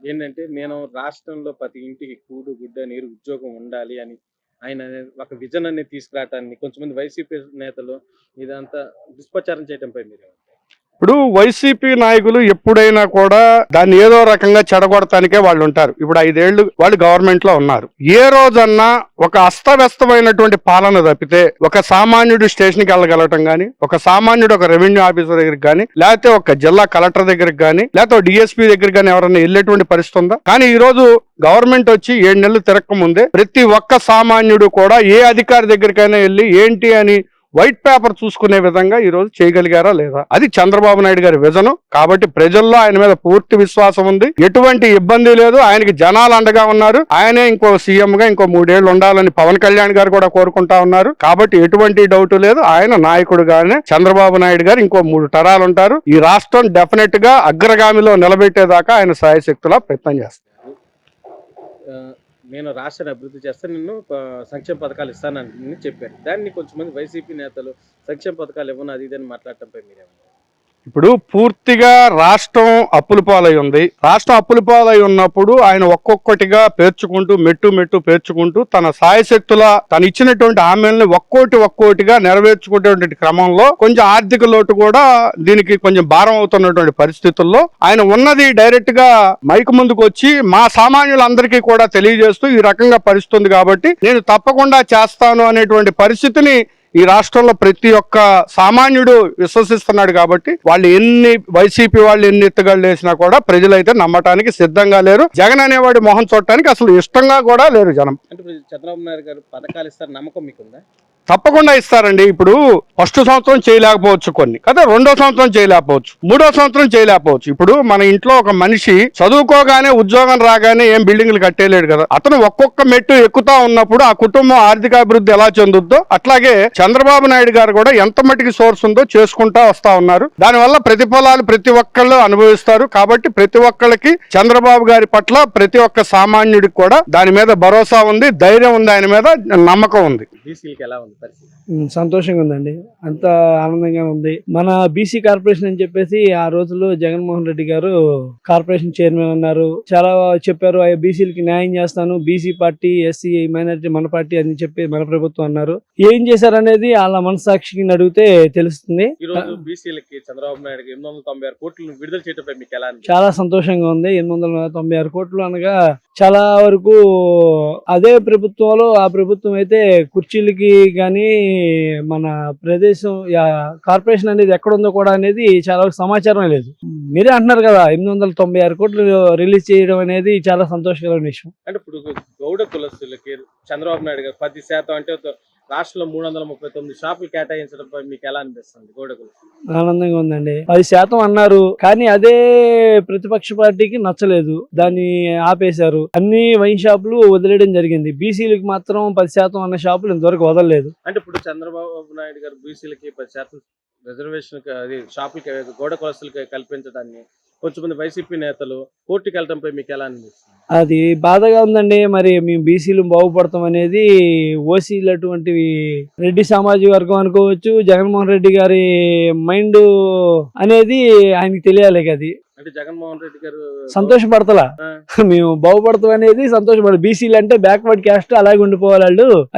ఏంటంటే నేను రాష్ట్రంలో ప్రతి ఇంటికి కూడు గుడ్డ నీరు ఉద్యోగం ఉండాలి అని ఆయన ఒక విజన్ అనేది తీసుకురావటాన్ని కొంతమంది వైసీపీ నేతలు ఇదంతా దుష్ప్రచారం చేయడంపై మీరు ఇప్పుడు వైసీపీ నాయకులు ఎప్పుడైనా కూడా దాన్ని ఏదో రకంగా చెడగొడటానికే వాళ్ళు ఉంటారు. ఇప్పుడు ఐదేళ్ళు వాళ్ళు గవర్నమెంట్లో ఉన్నారు. ఏ రోజన్నా ఒక అస్తవ్యస్తమైనటువంటి పాలన తప్పితే ఒక సామాన్యుడు స్టేషన్కి వెళ్ళగలగటం గానీ ఒక సామాన్యుడు ఒక రెవెన్యూ ఆఫీసర్ దగ్గరికి గానీ లేకపోతే ఒక జిల్లా కలెక్టర్ దగ్గరికి గానీ లేకపోతే డిఎస్పీ దగ్గరికి గానీ ఎవరైనా వెళ్ళేటువంటి పరిస్థితి ఉందా? కానీ ఈ రోజు గవర్నమెంట్ వచ్చి ఏడు నెలలు తిరక్క ముందే ప్రతి ఒక్క సామాన్యుడు కూడా ఏ అధికారి దగ్గరికైనా వెళ్ళి ఏంటి అని వైట్ పేపర్ చూసుకునే విధంగా ఈరోజు చేయగలిగారా లేదా? అది చంద్రబాబు నాయుడు గారి విజను. కాబట్టి ప్రజల్లో ఆయన మీద పూర్తి విశ్వాసం ఉంది. ఎటువంటి ఇబ్బంది లేదు. ఆయనకి జనాలు అండగా ఉన్నారు. ఆయనే ఇంకో సీఎం గా ఇంకో మూడేళ్ళు ఉండాలని పవన్ కళ్యాణ్ గారు కూడా కోరుకుంటా ఉన్నారు. కాబట్టి ఎటువంటి డౌట్ లేదు. ఆయన నాయకుడుగానే చంద్రబాబు నాయుడు గారు ఇంకో మూడు తరాలు ఉంటారు. ఈ రాష్ట్రం డెఫినెట్గా అగ్రగామిలో నిలబెట్టేదాకా ఆయన సాయశక్తులా ప్రయత్నం చేస్తారు. నేను రాష్ట్రాన్ని అభివృద్ధి చేస్తే నిన్ను సంక్షేమ పథకాలు ఇస్తానని చెప్పారు. దాన్ని కొంచెమంది వైసీపీ నేతలు సంక్షేమ పథకాలు ఇవ్వను అది ఇది అని మాట్లాడటంపై మీరేమో ఇప్పుడు పూర్తిగా రాష్ట్రం అప్పుల పాలై ఉంది. రాష్ట్రం అప్పుల పాలై ఉన్నప్పుడు ఆయన ఒక్కొక్కటిగా పేర్చుకుంటూ మెట్టు మెట్టు పేర్చుకుంటూ తన సాయశక్తుల తను ఇచ్చినటువంటి హామీలని ఒక్కోటి ఒక్కోటిగా నెరవేర్చుకునేటువంటి క్రమంలో కొంచెం ఆర్థిక లోటు కూడా దీనికి కొంచెం భారం అవుతున్నటువంటి పరిస్థితుల్లో ఆయన ఉన్నది డైరెక్ట్గా మైకు ముందుకు వచ్చి మా సామాన్యులందరికీ కూడా తెలియజేస్తూ ఈ రకంగా పరిస్థితుంది కాబట్టి నేను తప్పకుండా చేస్తాను అనేటువంటి పరిస్థితిని ఈ రాష్ట్రంలో ప్రతి ఒక్క సామాన్యుడు విశ్వసిస్తున్నాడు కాబట్టి వాళ్ళు ఎన్ని వైసీపీ వాళ్ళు ఎన్ని ఎత్తుగాళ్ళు వేసినా కూడా ప్రజలైతే నమ్మటానికి సిద్ధంగా లేరు. జగన్ అనేవాడి మొహం చూడటానికి అసలు ఇష్టంగా కూడా లేరు జనం. అంటే చంద్రబాబు నాయుడు గారు పథకాలు ఇస్తారు నమ్మకం మీకుందా? తప్పకుండా ఇస్తారండి. ఇప్పుడు ఫస్ట్ సంవత్సరం చేయలేకపోవచ్చు కొన్ని. కదా రెండో సంవత్సరం చేయలేకపోవచ్చు. మూడో సంవత్సరం చేయలేకపోవచ్చు. ఇప్పుడు మన ఇంట్లో ఒక మనిషి చదువుకోగానే ఉద్యోగం రాగానే ఏం బిల్డింగ్లు కట్టేయలేడు కదా. అతను ఒక్కొక్క మెట్టు ఎక్కుతా ఉన్నప్పుడు ఆ కుటుంబం ఆర్థికాభివృద్ధి ఎలా చెందుద్దో అట్లాగే చంద్రబాబు నాయుడు గారు కూడా ఎంత మటుకి సోర్స్ ఉందో చేసుకుంటా వస్తా ఉన్నారు. దానివల్ల ప్రతిఫలాలు ప్రతి ఒక్కళ్ళు అనుభవిస్తారు. కాబట్టి ప్రతి ఒక్కళ్ళకి చంద్రబాబు గారి పట్ల ప్రతి ఒక్క సామాన్యుడికి కూడా దాని మీద భరోసా ఉంది ధైర్యం ఉంది ఆయన మీద నమ్మకం ఉంది. బీసీలకి ఎలా ఉంది పరిస్థితి? ఉమ్, సంతోషంగా ఉందండి. అంత ఆనందంగా ఉంది. మన బీసీ కార్పొరేషన్ అని చెప్పేసి ఆ రోజుల్లో జగన్మోహన్ రెడ్డి గారు కార్పొరేషన్ చైర్మన్ అన్నారు. చాలా చెప్పారు ఆ బీసీలకి న్యాయం చేస్తాను. బీసీ పార్టీ ఎస్సీ మైనారిటీ మన పార్టీ అని చెప్పి మన ప్రభుత్వం అన్నారు. ఏం చేశారనేది వాళ్ళ మనసాక్షికి అడిగితే తెలుస్తుంది. బీసీలకి చంద్రబాబు నాయుడు ఎనిమిది వందల తొంభై ఆరు కోట్లు విడుదల చేయడంపై మీకు ఎలా చాలా సంతోషంగా ఉంది. ఎనిమిది వందల తొంభై ఆరు కోట్లు అనగా చాలా వరకు అదే ప్రభుత్వంలో ఆ ప్రభుత్వం అయితే కుర్చీలకి కానీ మన ప్రదేశం కార్పొరేషన్ అనేది ఎక్కడుందో కూడా అనేది చాలా వరకు సమాచారం లేదు. మీరే అంటున్నారు కదా ఎనిమిది వందల తొంభై ఆరు కోట్లు రిలీజ్ చేయడం అనేది చాలా సంతోషకరమైన విషయం. అంటే ఇప్పుడు గౌడ కులస్తులకి చంద్రబాబు నాయుడు గారు పది శాతం అంటే రాష్ట్రంలో మూడు వందల ముప్పై తొమ్మిది షాపులు కేటాయించడంపై మీకు ఎలా అనిపిస్తుంది? గౌడ కులస్తులు ఆనందంగా ఉందండి. పది శాతం అన్నారు కానీ అదే ప్రతిపక్ష పార్టీకి నచ్చలేదు. దాన్ని ఆపేశారు. అన్ని వైన్ షాపులు వదిలేయడం జరిగింది. బీసీలకు మాత్రం పది శాతం అన్న షాపులు ఇంతవరకు వదలలేదు. అంటే ఇప్పుడు చంద్రబాబు నాయుడు గారు బీసీలకి పది శాతం రిజర్వేషన్ అది షాపులకి గౌడ కులస్తులకి కల్పించడాన్ని కొంచెమంది వైసీపీ నేతలు కోర్టుకి వెళ్ళడంపై మీకు ఎలా అనిపిస్తుంది? అది బాధగా ఉందండి. మరి మేము బీసీలు బాగుపడతాం అనేది ఓసీలు అటువంటివి రెడ్డి సామాజిక వర్గం అనుకోవచ్చు జగన్మోహన్ రెడ్డి గారి మైండ్ అనేది ఆయనకి తెలియాలి అది. అంటే జగన్మోహన్ రెడ్డి గారు సంతోషపడతలా? మేము బాగుపడతాం అనేది సంతోషపడ బీసీలు అంటే బ్యాక్వర్డ్ క్యాస్ట్ అలాగే ఉండిపోవాలి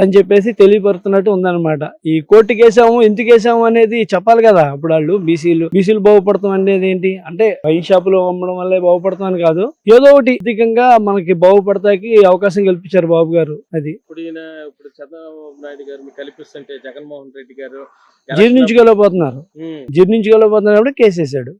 అని చెప్పేసి తెలియపడుతున్నట్టు ఉందన్నమాట. ఈ కోర్టుకి వేసాము ఎందుకు వేసాము అనేది చెప్పాలి కదా ఇప్పుడు వాళ్ళు బీసీలు. బీసీలు బాగుపడతాం అనేది ఏంటి? అంటే వైన్ షాపులు అమ్మడం వల్లే బాగుపడతాం అని కాదు. ఏదో ఒకటి ఆర్థికంగా మనకి బాగుపడతాకి అవకాశం కల్పించారు బాబు గారు అది. ఇప్పుడు ఈయన ఇప్పుడు చంద్రబాబు నాయుడు గారు కల్పిస్తుంటే జగన్మోహన్ రెడ్డి గారు జీర్ణించుకోలేకపోతున్నారు. ఉమ్, జీర్ణించుకోలేకపోతున్నప్పుడు కేసు వేసాడు